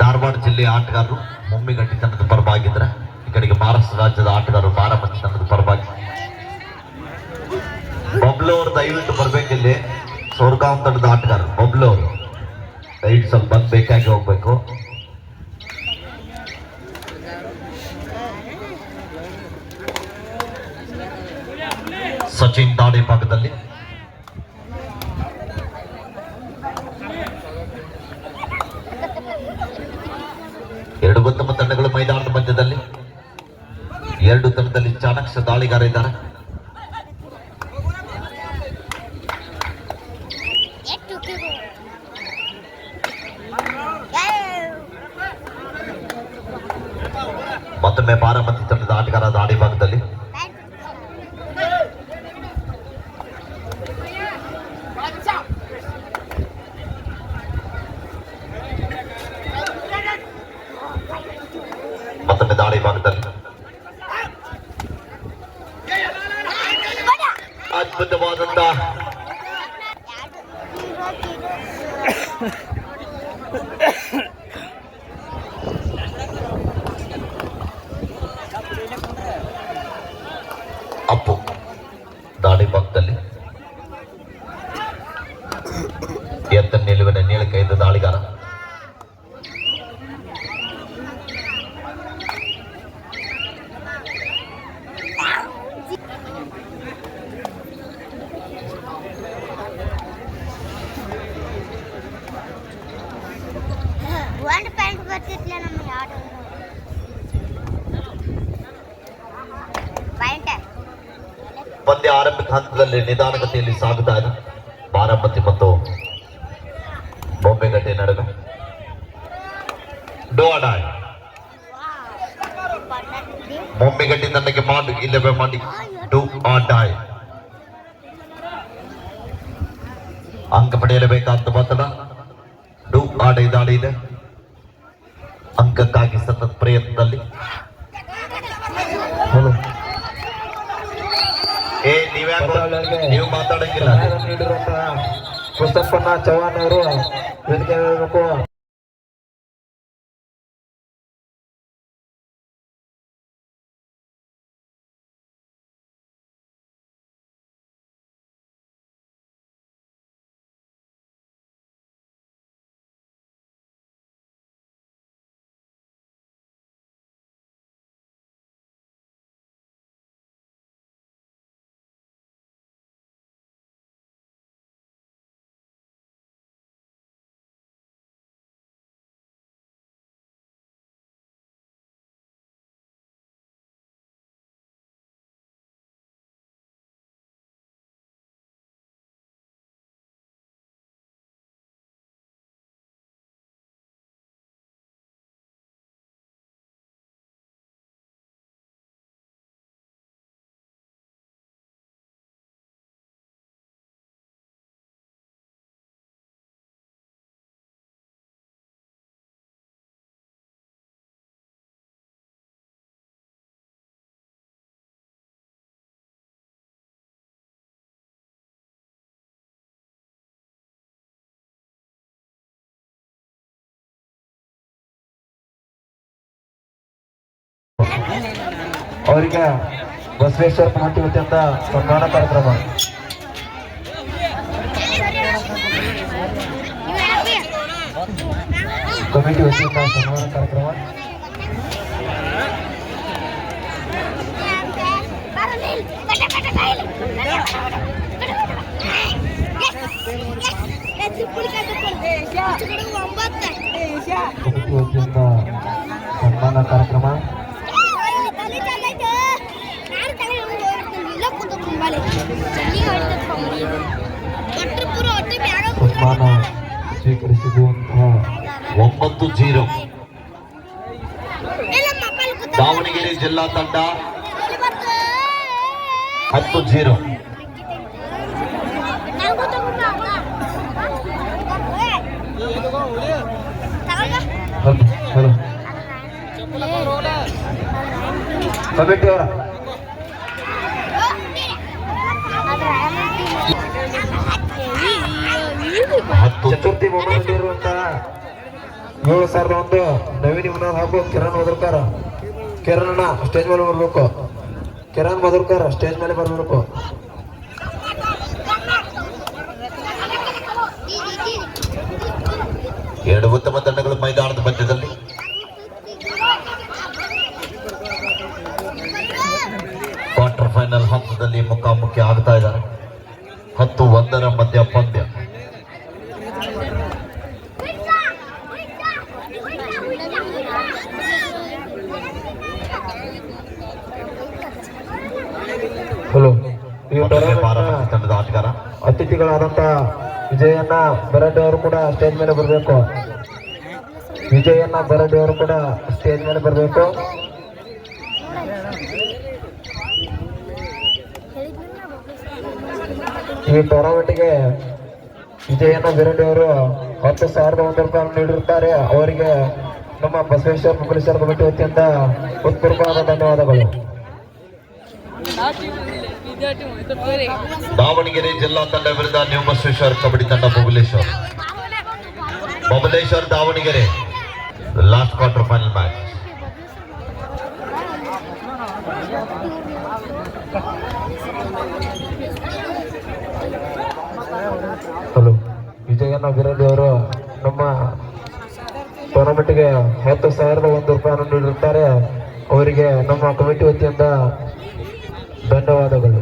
ಧಾರವಾಡ ಜಿಲ್ಲೆಯ ಆಟಗಾರರು ಮೊಮ್ಮಿಗಟ್ಟಿ ತಂಡದ ಪರವಾಗಿದ್ರೆ, ಈ ಕಡೆಗೆ ಮಹಾರಾಷ್ಟ್ರ ರಾಜ್ಯದ ಆಟಗಾರರು ಬಾರಾಮತಿ ತಂಡದ ಪರವಾಗಿ. ಬಬ್ಲು ಅವರು ದಯವಿಟ್ಟು ಬರಬೇಕಿಲ್ಲಿ ಸೋರ್ಗಾಂವ್ ತಂಡದ ಆಟಗಾರರು ಬಬ್ಲು ಅವರು. ದಯವಿಟ್ಟು ಸ್ವಲ್ಪ ಬಂದು ಬೇಕಾಗಿ ಹೋಗ್ಬೇಕು. ಸಚಿನ್ ದಾಡಿ ಭಾಗದಲ್ಲಿ ಎರಡು ಉತ್ತಮ ತಂಡಗಳು ಮೈದಾನದ ಮಧ್ಯದಲ್ಲಿ. ಎರಡು ತಂಡದಲ್ಲಿ ಚಾಣಕ್ಷ ದಾಳಿಗಾರ ಇದ್ದಾರೆ ಮತ್ತೊಮ್ಮೆ ಬಾರಾಮತಿ ತಂಡದ ಆಟಗಾರ ದಾಳಿ ಭಾಗದಲ್ಲಿ ಮತ್ತೊಮ್ಮೆ ದಾಳಿ ಭಾಗದಲ್ಲಿ ಅದ್ಭುತವಾದಂತ ಅಪ್ಪು ದಾಳಿ ಭಾಗದಲ್ಲಿ ಎತ್ತ ನಿಲುವಿನ ನೀಳಕೈದ ದಾಳಿಗಾರ ಒಂದು ಪ್ಯಾಂಟ್ ಬರ್ತಿರ್ಲಿಲ್ಲ ನಮಗೆ ಆಟೋ ಪ್ಯಾಂಟ್ ಪಂದ್ಯ ಆರಂಭಿಕ ಹಂತದಲ್ಲಿ ನಿಧಾನಗತಿಯಲ್ಲಿ ಸಾಗುತ್ತಾ ಇದೆ. ಬಾರಾಮತಿ ಮತ್ತು ಬೊಂಬೆಗಟ್ಟೆ ನಡುವೆ. ಡೋಡಾಯ್ ಬೊಂಬೆಗಟ್ಟಿ ನನಗೆ ಮಾಡು, ಇಲ್ಲವೇ ಮಾಡಿ. ಡು ಡಾಯ್ ಅಂಕ ಪಡೆಯಲೇಬೇಕಾದ ಮಾತನ ಡು ಆಡೈ ದಾಳಿ ಇದೆ. ಅಂಕಕ್ಕಾಗಿ ಸತತ ಪ್ರಯತ್ನದಲ್ಲಿ. ನೀವು ಮಾತಾಡಂಗಿಲ್ಲ. ನೀಡಿರುವಂತಹ ಮುಸ್ತಫನ್ನ ಚೌಹಾಣ್ ಅವರು ವೇದಿಕೆ ಅವರಿಗೆ ಬಸವೇಶ್ವರ ಕಮಿಟಿ ವತಿಯಿಂದ ಸನ್ಮಾನ ಕಾರ್ಯಕ್ರಮ. ಕಮಿಟಿ ವತಿಯಿಂದ ಸನ್ಮಾನ ಕಾರ್ಯಕ್ರಮ. ಕಮಿಟಿ ವತಿಯಿಂದ ಸನ್ಮಾನ ಕಾರ್ಯಕ್ರಮ. ಸನ್ಮಾನ ಸ್ವೀಕರಿಸಿರುವಂತಹ ಒಂಬತ್ತು ಜೀರೋ. ದಾವಣಗೆರೆ ಜಿಲ್ಲಾ ತಂಡ ಹತ್ತು ಜೀರೋ. ಹಲೋ ಹಲೋ ಕಮಿಟಿ ಅವರ ಹತ್ತು ಚತುರ್ಥಿ ಇರುವಂತಹ ಏಳು ಸಾವಿರದ ಒಂದು ನವೀನ್ ವಿನೋದ್ ಹಾಗೂ ಕಿರಣ್ ಮಧುರ್ಕರ್. ಕಿರಣ್ ಸ್ಟೇಜ್ ಮೇಲೆ ಬರಬೇಕು. ಕಿರಣ್ ಮಧುರ್ಕರ್ ಸ್ಟೇಜ್ ಮೇಲೆ ಬರ್ಬೇಕು. ಎರಡು ಉತ್ತಮ ತಂಡಗಳು ಮೈದಾನದ ಮಧ್ಯದಲ್ಲಿ. ಕ್ವಾರ್ಟರ್ ಫೈನಲ್ ಹಂತದಲ್ಲಿ ಮುಖಾಮುಖಿ ಆಗ್ತಾ ಇದ್ದಾರೆ. ಹತ್ತು ಒಂದರ ಮಧ್ಯ ಪಂದ್ಯ. ಹಲೋ. ತಂಡದ ಆಟಗಾರ. ಅತಿಥಿಗಳಾದಂತ ವಿಜಯಣ್ಣ ಬರಡ್ಡಿ ಅವರು ಕೂಡ ಸ್ಟೇಜ್ ಮೇಲೆ ಬರಬೇಕು. ವಿಜಯಣ್ಣ ಬರಡ್ಡಿ ಅವರು ಕೂಡ ಸ್ಟೇಜ್ ಮೇಲೆ ಬರಬೇಕು. ಈ ಟೂರ್ನಮೆಂಟ್ಗೆ ಬಿರಡ್ಡಿ ಅವರು ಹತ್ತು ಸಾವಿರದ ಒಂದು ರೂಪಾಯಿ ನೀಡಿರುತ್ತಾರೆ. ಅವರಿಗೆ ನಮ್ಮ ಬಸವೇಶ್ವರ ಪೊಲೀಸರ ಕಮಿಟಿ ವತಿಯಿಂದ ಉತ್ಪೂರ್ವಾದ ಧನ್ಯವಾದಗಳು. ದಾವಣಗೆರೆ ಜಿಲ್ಲಾ ತಂಡ ವಿರುದ್ಧ ನ್ಯೂ ಬಸವೇಶ್ವರ ಕಬಡ್ಡಿ ತಂಡ Babaleshwar Babaleshwar Davangere. Last quarter final match hello Vijayanna ಅವರು ನಮ್ಮ ಟೂರ್ನಮೆಂಟ್ಗೆ ಹತ್ತು ಸಾವಿರದ ಒಂದು ರೂಪಾಯಿಯನ್ನು ನೀಡಿರುತ್ತಾರೆ. ಅವರಿಗೆ ನಮ್ಮ ಕಮಿಟಿ ವತಿಯಿಂದ ಧನ್ಯವಾದಗಳು.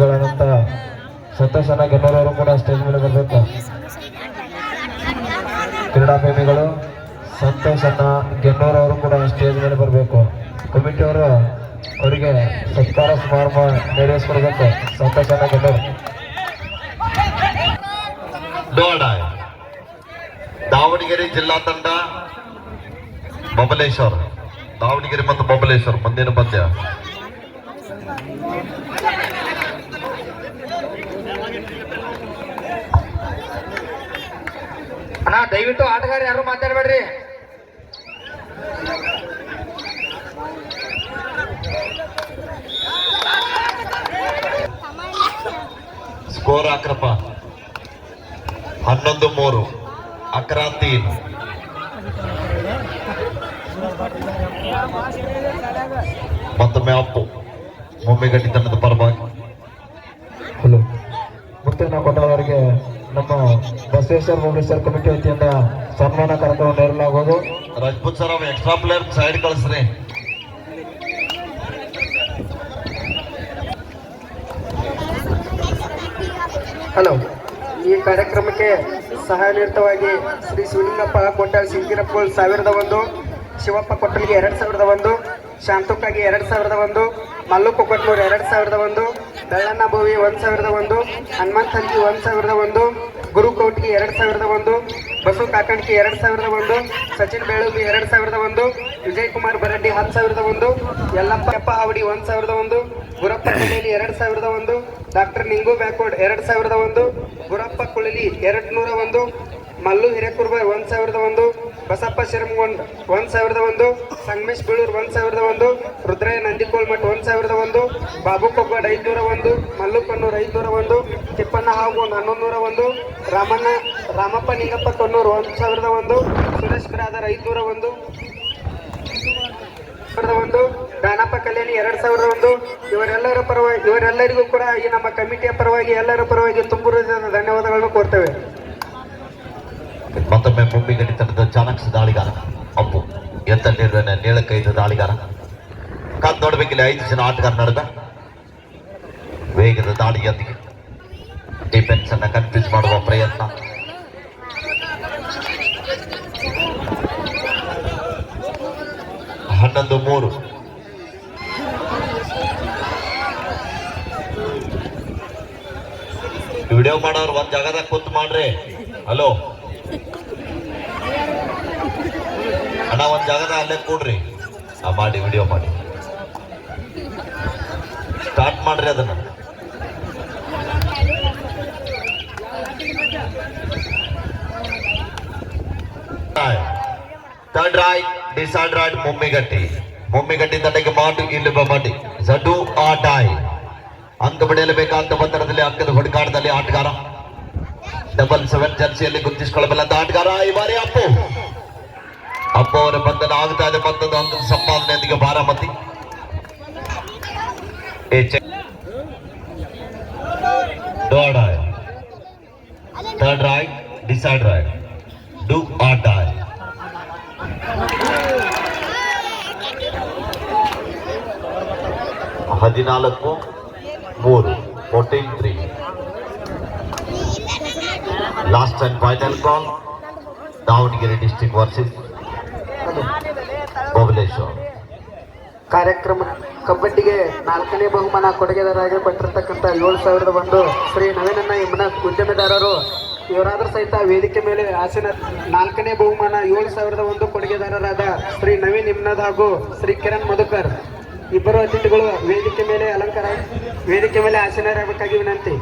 ಅತಿಥಿಗಳಾದಂಥ ಸಂತೋಷನ ಗೆಲ್ಲರವರು ಕೂಡ ಸ್ಟೇಜ್ ಮೇಲೆ ಬರಬೇಕು ಕ್ರೀಡಾ ಪ್ರೇಮಿಗಳು ಸಂತೋಷನ ಗೆನ್ನೂರವರು ಕೂಡ ಸ್ಟೇಜ್ ಮೇಲೆ ಬರಬೇಕು. ಕಮಿಟಿಯವರು ಅವರಿಗೆ ಸತ್ಕಾರ ಸಮಾರಂಭ ನೆರವೇರಿಸ್ಕೊಡ್ಬೇಕು ಸಂತೋಷನ ಡೋಡಾಯ್ ದಾವಣಗೆರೆ ಜಿಲ್ಲಾ ತಂಡ, ಬಬಲೇಶ್ವರ್, ದಾವಣಗೆರೆ ಮತ್ತು ಬಬಲೇಶ್ವರ್, ಮುಂದಿನ ಪಂದ್ಯ ಅಣ್ಣ ದಯವಿಟ್ಟು ಆಟಗಾರ ಯಾರು ಮಾತಾಡಬೇಡ್ರಿ? ಸ್ಕೋರ್ ಅಕ್ರಪ ಹನ್ನೊಂದು ಮೂರು. ಅಕ್ರಾಂತಿ ಮತ್ತೊಮ್ಮೆ ಅಪ್ಪು. ಮುಮ್ಮಿಗಟ್ಟಿ ತಂಡದ ಪರವಾಗಿ. ಹಲೋ. ಮುತ್ತೇನ ಕೊಟ್ಟವರಿಗೆ ನಮ್ಮ ಬಸವೇಶ್ವರ ಮುರುಡೇಶ್ವರ ಕಮಿಟಿ ವತಿಯಿಂದ ಸನ್ಮಾನ ಕಾರ್ಯಕ್ರಮ ನೀಡಲಾಗುವುದು. ರಜಪೂತ್ ಸರ್ ಅವ ಎಕ್ಸ್ಟ್ರಾ ಪ್ಲೇಯರ್ ಸೈಡ್ ಕಳಿಸ್ರಿ. ಹಲೋ ಈ ಕಾರ್ಯಕ್ರಮಕ್ಕೆ ಸಹಾಯನಿರತವಾಗಿ ಶ್ರೀ ಶಿವಲಿಂಗಪ್ಪ ಕೊಟ್ಟಾಳ್ ಸಿಂಗಿರಪ್ಪ ಸಾವಿರದ ಒಂದು ಶಿವಪ್ಪ ಕೊಟ್ಟಲಿಗೆ ಎರಡು ಸಾವಿರದ ಒಂದು ಶಾಂತಕ್ಕಾಗಿ ಎರಡು ಸಾವಿರದ ಒಂದು ಮಲ್ಲು ಕೊಕ್ಕಟ್ನೂರು ಎರಡು ಸಾವಿರದ ಒಂದು ಬೆಳ್ಳಣ್ಣ ಭೋವಿ ಒಂದು ಸಾವಿರದ ಒಂದು ಹನುಮಂತ ಹಂಚಿ ಒಂದು ಸಾವಿರದ ಒಂದು ಗುರು ಎರಡು ಸಾವಿರದ ಒಂದು ಬಸು ಕಾಕಣ್ಕಿ ಎರಡು ಸಾವಿರದ ಒಂದು, ಸಚಿನ್ ಬೆಳಗಿ ಎರಡು ಸಾವಿರದ ಒಂದು ವಿಜಯ್ ಕುಮಾರ್ ಬರಡ್ಡಿ ಹತ್ತು ಸಾವಿರದ ಒಂದು ಯಲ್ಲಪ್ಪ ಯಪ್ಪ ಅವಡಿ ಒಂದು ಸಾವಿರದ ಒಂದು, ಗುರಪ್ಪ ಕುಳಲಿ ಎರಡು ಸಾವಿರದ ಒಂದು, ಡಾಕ್ಟರ್ ನಿಂಗು ಬ್ಯಾಕೋಡ್ ಎರಡು ಸಾವಿರದ ಒಂದು, ಗುರಪ್ಪ ಕುಳಲಿ ಎರಡು ನೂರ ಒಂದು, ಮಲ್ಲು ಹಿರೇಕುರ್ಬಾಯ್ ಒಂದು ಸಾವಿರದ ಒಂದು ಬಸಪ್ಪ ಶಿರಮಗೊಂಡ್ ಒಂದು ಸಾವಿರದ ಒಂದು, ಸಂಗಮೇಶ್ ಬೀಳೂರ್ ಒಂದು ಸಾವಿರದ ಒಂದು, ರುದ್ರಯ್ಯ ನಂದಿಕೋಲ್ಮಠ್ ಒಂದು ಸಾವಿರದ ಒಂದು, ಬಾಬು ಕೊಬ್ಬಡ್ ಐದುನೂರ ಒಂದು, ಮಲ್ಲು ಕಣ್ಣೂರ್ ಐದುನೂರ ಒಂದು, ತಿಪ್ಪಣ್ಣ ಹಾಗೋನ್ ಹನ್ನೊಂದು ನೂರ ಒಂದು, ರಾಮಣ್ಣ, ರಾಮಪ್ಪ ನಿಂಗಪ್ಪ ಕಣ್ಣೂರ್ ಒಂದು ಸಾವಿರದ ಒಂದು, ಸುರೇಶ್ ಬಿರಾದರ್ ಐದುನೂರ ಒಂದು ಒಂದು, ದಾನಪ್ಪ ಕಲ್ಯಾಣಿ ಎರಡ್ ಸಾವಿರದ ಒಂದು, ಇವರೆಲ್ಲರ ಪರವಾಗಿ, ಇವರೆಲ್ಲರಿಗೂ ಕೂಡ ಈ ನಮ್ಮ ಕಮಿಟಿಯ ಪರವಾಗಿ, ಎಲ್ಲರ ಪರವಾಗಿ ತುಂಬು ಹೃದಯದ ಧನ್ಯವಾದಗಳನ್ನು ಕೋರ್ತೇವೆ. ಮತ್ತೊಮ್ಮೆ ಮುಮ್ಮಿಗಟ್ಟಿ ತಂಡದ ಚಾಣಕ್ಸ್ ದಾಳಿಗಾರ. ಅಪ್ಪು ಎತ್ತಲ್ಲಿರುವ ನೀಳಕೈದು ದಾಳಿಗಾರ. ಕಾದ್ ನೋಡ್ಬೇಕಿಲ್ಲ ಐದು ಜನ ಆಟಗಾರ ನಡೆದ ವೇಗದ ದಾಳಿಯೊಂದಿಗೆ ಡಿಫೆನ್ಸ್ ಅನ್ನ ಕನ್ಫ್ಯೂಸ್ ಮಾಡುವ ಪ್ರಯತ್ನ. ಹನ್ನೊಂದು ಮೂರು. ವಿಡಿಯೋ ಮಾಡೋರು ಒಂದ್ ಜಾಗದಾಗ ಕೂತ್ ಮಾಡ್ರಿ. ಹಲೋ. ಅಣ್ಣ, ಒಂದು ಜಾಗದ ಅಲ್ಲೇ ಕೊಡ್ರಿ. ಆ ಮಾಡಿ ವಿಡಿಯೋ ಮಾಡಿ. ಸ್ಟಾರ್ಟ್ ಮಾಡ್ರಿ ಅದನ್ನ. Third raid decide raid Mummigatti Mummigatti ತಂಡಕ್ಕೆ ಮಾಡು ಇಲ್ಲಿ ಮಾಡಿ. ಜಡು ಆ ಟಾಯ್ ಅಂಕ ಅಂತ ಒತ್ತಡದಲ್ಲಿ ಅಂಕದ ಹುಡುಕಾಟದಲ್ಲಿ ಆಟಗಾರ. ಡಬಲ್ ಸೆವೆನ್ ಜರ್ಸಿಯಲ್ಲಿ ಗುರುತಿಸಿಕೊಳ್ಳಬಲ್ಲಂತ ಆಟಗಾರ ಈ ಬಾರಿ ಅಪ್ಪು. ಅಪ್ಪು ಅವರ ಬಂಧನ ಆಗ್ತಾ ಇದೆ ಮತ್ತೊಂದು ಅಂಕದ ಸಂಪಾದನೆಯೊಂದಿಗೆ Baramati A check die third raid decide raid do or die ಹದಿನಾಲ್ಕು ಮೂರು fourteen three last and final call Davangere district versus Babaleshwar ಕಾರ್ಯಕ್ರಮ ಕಬಡ್ಡಿಗೆ ನಾಲ್ಕನೇ ಬಹುಮಾನ ಕೊಡುಗೆದಾರರಾಗಿ ಕೊಟ್ಟಿರ್ತಕ್ಕಂಥ ಏಳು ಸಾವಿರದ ಒಂದು ಶ್ರೀ ನವೀನಣ್ಣ ಎಂಬನ ಉದ್ಯಮೆದಾರರು, ಇವರಾದ್ರೂ ಸಹಿತ ವೇದಿಕೆ ಮೇಲೆ ಆಸೀನ ನಾಲ್ಕನೇ ಬಹುಮಾನ ಏಳು ಸಾವಿರದ ಒಂದು ಕೊಡುಗೆದಾರರಾದ ಶ್ರೀ ನವೀನ್ ಇಮ್ನದ್ ಹಾಗೂ ಶ್ರೀ ಕಿರಣ್ ಮಧುಕರ್. ಇಬ್ಬರು ಅತಿಥಿಗಳು ವೇದಿಕೆ ಮೇಲೆ ಅಲಂಕಾರ, ವೇದಿಕೆ ಮೇಲೆ ಆಸೀನರಾಗಬೇಕಾಗಿ ವಿನಂತಿ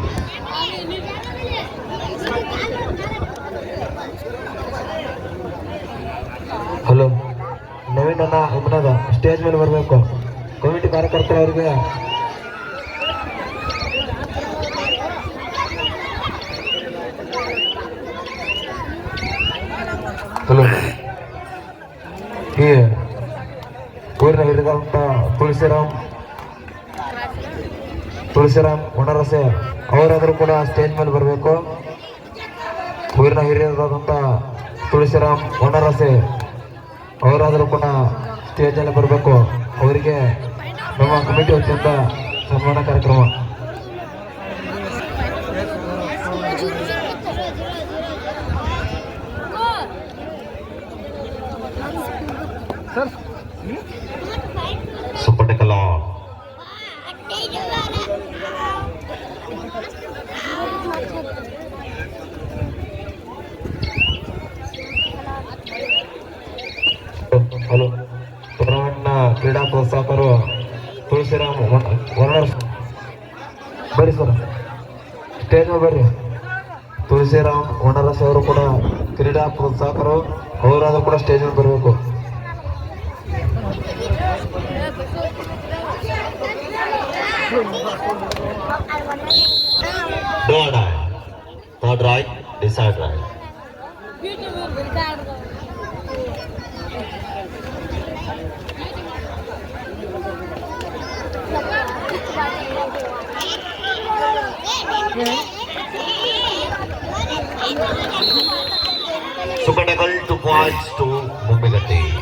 ಹಲೋ ನವೀನ್ ಅಣ್ಣ ಇಮ್ನದ ಸ್ಟೇಜ್ ಮೇಲೆ ಬರಬೇಕು. ಕಮಿಟಿ ಕಾರ್ಯಕರ್ತರವರಿಗೆ ಹಲೋ. ಈ ಊರಿನ ಹಿರಿದಂತ ತುಳಸಿರಾಮ್ ತುಳಸಿರಾಮ್ ಒಣರಸೆ ಅವರಾದರೂ ಕೂಡ ಸ್ಟೇಜ್ ಮೇಲೆ ಬರಬೇಕು. ಊರಿನ ಹಿರಿಯರಾದಂಥ ತುಳಸಿರಾಮ್ ಒಣರಸೆ ಅವರಾದರೂ ಕೂಡ ಸ್ಟೇಜಲ್ಲಿ ಬರಬೇಕು. ಅವರಿಗೆ ನಮ್ಮ ಕಮಿಟಿ ವತಿಯಿಂದ ಸನ್ಮಾನ ಕಾರ್ಯಕ್ರಮ. ಹಲೋ. ಟೂರ್ನಮೆಂಟ್ನ ಕ್ರೀಡಾ ಪ್ರೋತ್ಸಾಹಕರು ತುಳಸಿರಾಮ್ ವರ್ಣರ್ ಬರ್ರಿ ಸರ್. ಸ್ಟೇಜ್ ಮೇಲೆ ಬರ್ರಿ. ತುಳಸಿರಾಮ್ ವನರಸ್ ಅವರು ಕೂಡ ಕ್ರೀಡಾ ಪ್ರೋತ್ಸಾಹಕರು ಅವರಾದ್ರೂ ಕೂಡ ಸ್ಟೇಜ್ ಮೇಲೆ ಬರಬೇಕು. Do die third raid Sukanakal to Quads to Mumbigate.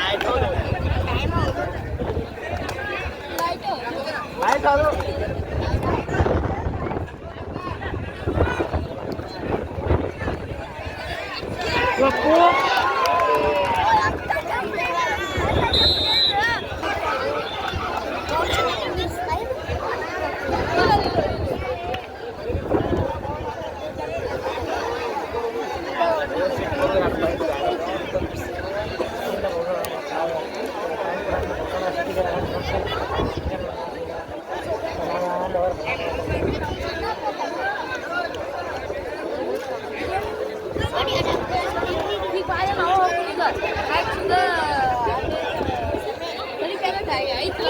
Time out. Time out.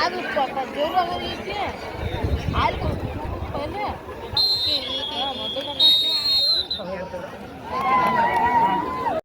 ಅದು ಪಾಪ ದೇವ್ರು ಆಗೈತಿ ಹಾಲು ಮೊದಲು